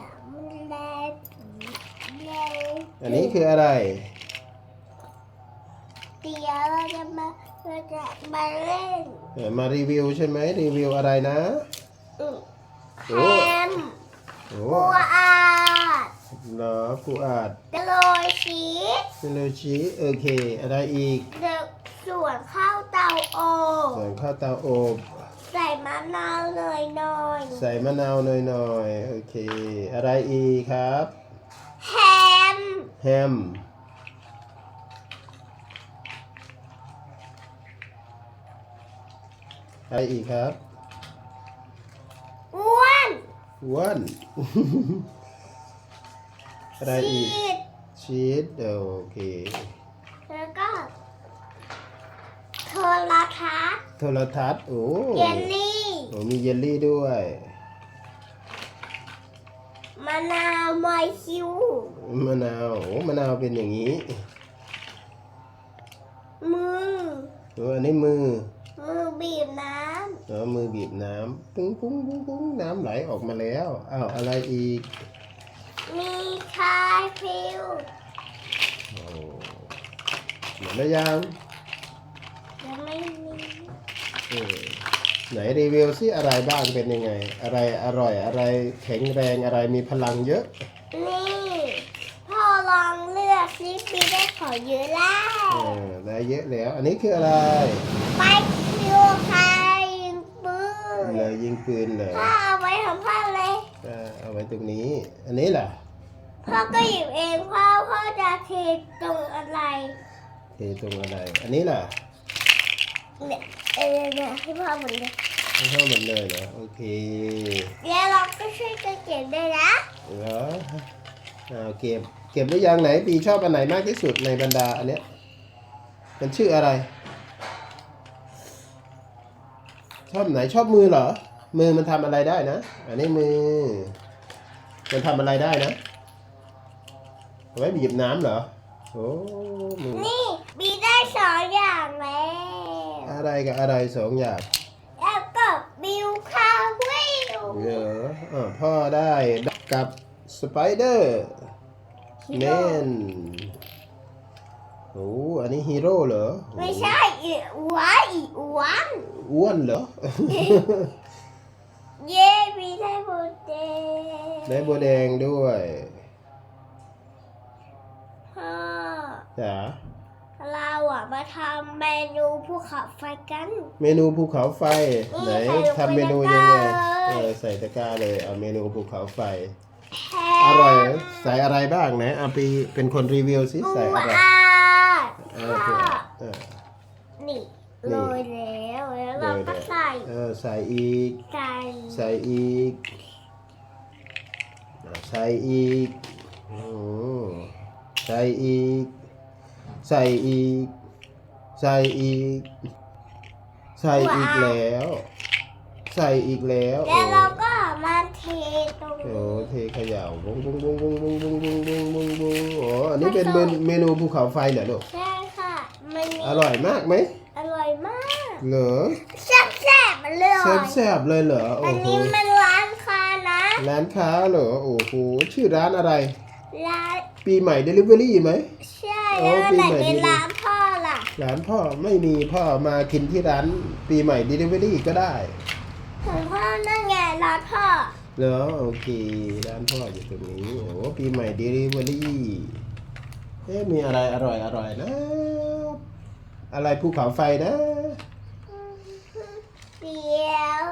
อะมันแรงแรงอันนี้คืออะไร เดี๋ยวเราจะมาเราจะมาเล่นเอ่อมารีวิวใช่ไหมรีวิวอะไรนะอืมโอ้แฮมโอ้บัวอาดเหรอกูอาจกระโรยชีสเซโลชิโอเค อะไรอีกเด็กส่วนข้าวเตาโอบส่วนข้าวเตาอบ ใส่มะนาวหน่อยหน่อยใส่มะนาวหน่อยๆโอเค อะไรอีกครับ แฮม แฮม อะไรอีกครับอ้วนอ้วน อะไรอีกชีสชีสโอเค แล้วก็โทร ทัศน์โทรทัศน์โอ้เยลลี่โอ้มีเยลลี่ด้วยมะนาวมอยคิวมะนาวโอ้มะนาวเป็นอย่างนี้ มือโอ้อันนี้มือ มือบีบน้เออมือบีบน้ำปุ้งปุ้งปุ้งปุ้งน้ำไหลออกมาแล้วอ้าวอะไรอีกำมีคาฟิวโอ้หมดแล้วยังยังไม่มีเออ ไหนรีวิวซิอะไรบ้างเป็นยังไง อะไรอร่อยอะไรแข็งแรงอะไรมีพลังเยอะ นี่พ่อลองเลือกซิปีได้ของเยอะแล้เอวอได้เยอะแล้ว อันนี้คืออะไรไปคิวใครยิงปืนเลยยิงปืนเลยพ่อเอาไว้ของพ่อเลยอ่าเอาไว้ตรงนี้ อันนี้ล่ะพ่อก็หยิบเองพ่อพ่อจะเทตรงอะไรเทตรงอะไร อันนี้ล่ะเนี่ย เออเนี่ยให้พ่อหมดเลยไม่เข้าหมดเลยเหรอโอเคแล้วเราก็ช่วยกันเก็บด้วยนะเหรออ่าเก็บเก็บหรือยังไหนปีชอบอันไหนมากที่สุดในบรรดาอันเนี้ยมันชื่ออะไร ชอบไหนชอบมือเหรอ มือมันทำอะไรได้นะ อันนี้มือ มันทำอะไรได้นะเอาไว้บีบน้ำเหรอโอ้มือ นี่มีได้สองอย่างแล้ว อะไรกับอะไรสองอย่างแล้วก็บิวคาวิวเหรออ่าพ่อได้กับสไปเดอร์แมนโอ้อันนี้ฮีโร่เหรอไม่ใช่อีหวาอีหวานอ้วนเหรอ เย้มีได้โบเดได้บัวแดงด้วยพ่อจ๋าเราอะ มาทำเมนูภูเขาไฟกัน เมนูภูเขาไฟไหนนี่ใส่ลงไปทำเมนูยังไงในตะกร้าเออใส่ตะกร้าเลยเอาเมนูภูเขาไฟแฮอร่อยเหรอใส่อะไรบ้างไหนเอาปีเป็นคนรีวิวสิปูใส่อะไรอาเอพ่ออเออนี่นี่โรยแล้วแล้วเราก็ใส่เออใส่อีก ใส่ใส่อีกอะใส่อีกโอ้ใส่อีกใส่อีก ใส่อีก ใส่อีกแล้ว ใส่อีกแล้วแล้วเราก็มาเทตรงโอ้นี้เทเขย่าบุ้งบุ้งบุ้งบุ้งบุ้งบุ้งบุ้งบุ้งบุ้งบุ้งโอ้อันนี้เป็นเมนเมนูภูเขาไฟเหรอลูกใช่ค่ะมันมีอร่อยมากไหมอร่อยมากเหรอแซ่บแซ่บๆมันเลยแซ่บๆเลยเหรออัโอ้นโหนี้มันร้านค้านะร้านค้าเหรอโอ้โหชื่อร้านอะไรร้านปีใหม่เดลิเวอรี่ไหมใช่โอ้แล้วปีไหนใหม่เป็นดีร้านพ่อล่ะ ร้านพ่อไม่มีพ่อมากินที่ร้านปีใหม่เดลิเวอรี่ก็ได้ของพ่อนั่นไงร้านพ่อเหรอโอเค ร้านพ่ออยู่ตรงนี้โอ้ปีใหม่เดลิเวอรี่เอ๊ะมีอะไรอร่อยอร่อยนะ อะไรภูเขาไฟนะเดี๋ยว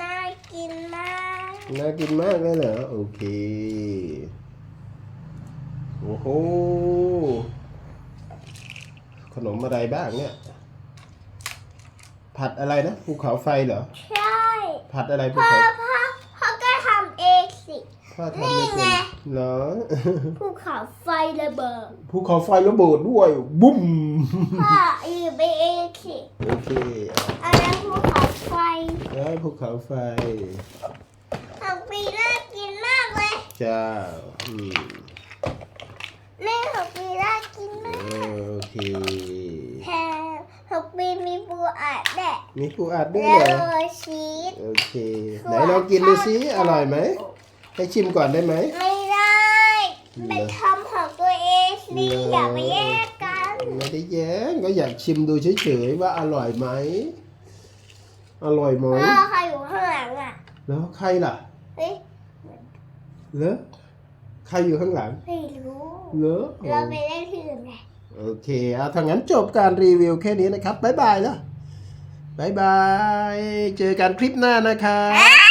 น่ากินมากน่ากินมากเลยเหรอโอเคโอ้โห ขนมอะไรบ้างเนี่ย ผัดอะไรนะภูเขาไฟเหรอ ใช่ผัดอะไรภูพ่อเขาพ่อพ่อก็ทำเองสิ พ่อทำไม่นี่เป็ไง นเหรอ ภูเขาไฟระเบิดภูเขาไฟระเบิดด้วย บุ้ม พ่ออยู่ไปเองสิโอเคอันนั้นภูเขาไฟแล้วภูเขาไฟ ของปีน่ากินมากเลยจ้าอืม นี่ของปีน่ากินเอมากอโอเคแถมของปีมีปูอัดแดดมีปูอัดด้วยแล้วเหรอโรยชีสโอเค ไหนลองกินดูซิอร่อยไหม ให้ชิมก่อนได้ไหม ไม่ได้เป็นคำของตัวเองสิเหรอออย่าไปแยกกันไม่ได้แย้งก็อยากชิมดูเฉยๆว่าอร่อยไหมอร่อยไหมพ่อใครอยู่ข้างหลังอะแล้วใครล่ะเฮ้ยเหรอ ใครอยู่ข้างหลังไม่รู้เหรอเราไปเล่นที่อื่นไงโอเคเอาถ้างั้นจบการรีวิวแค่นี้นะครับ บ๊ายบายแล้วบ๊ายบาย เจอกันคลิปหน้านะครับ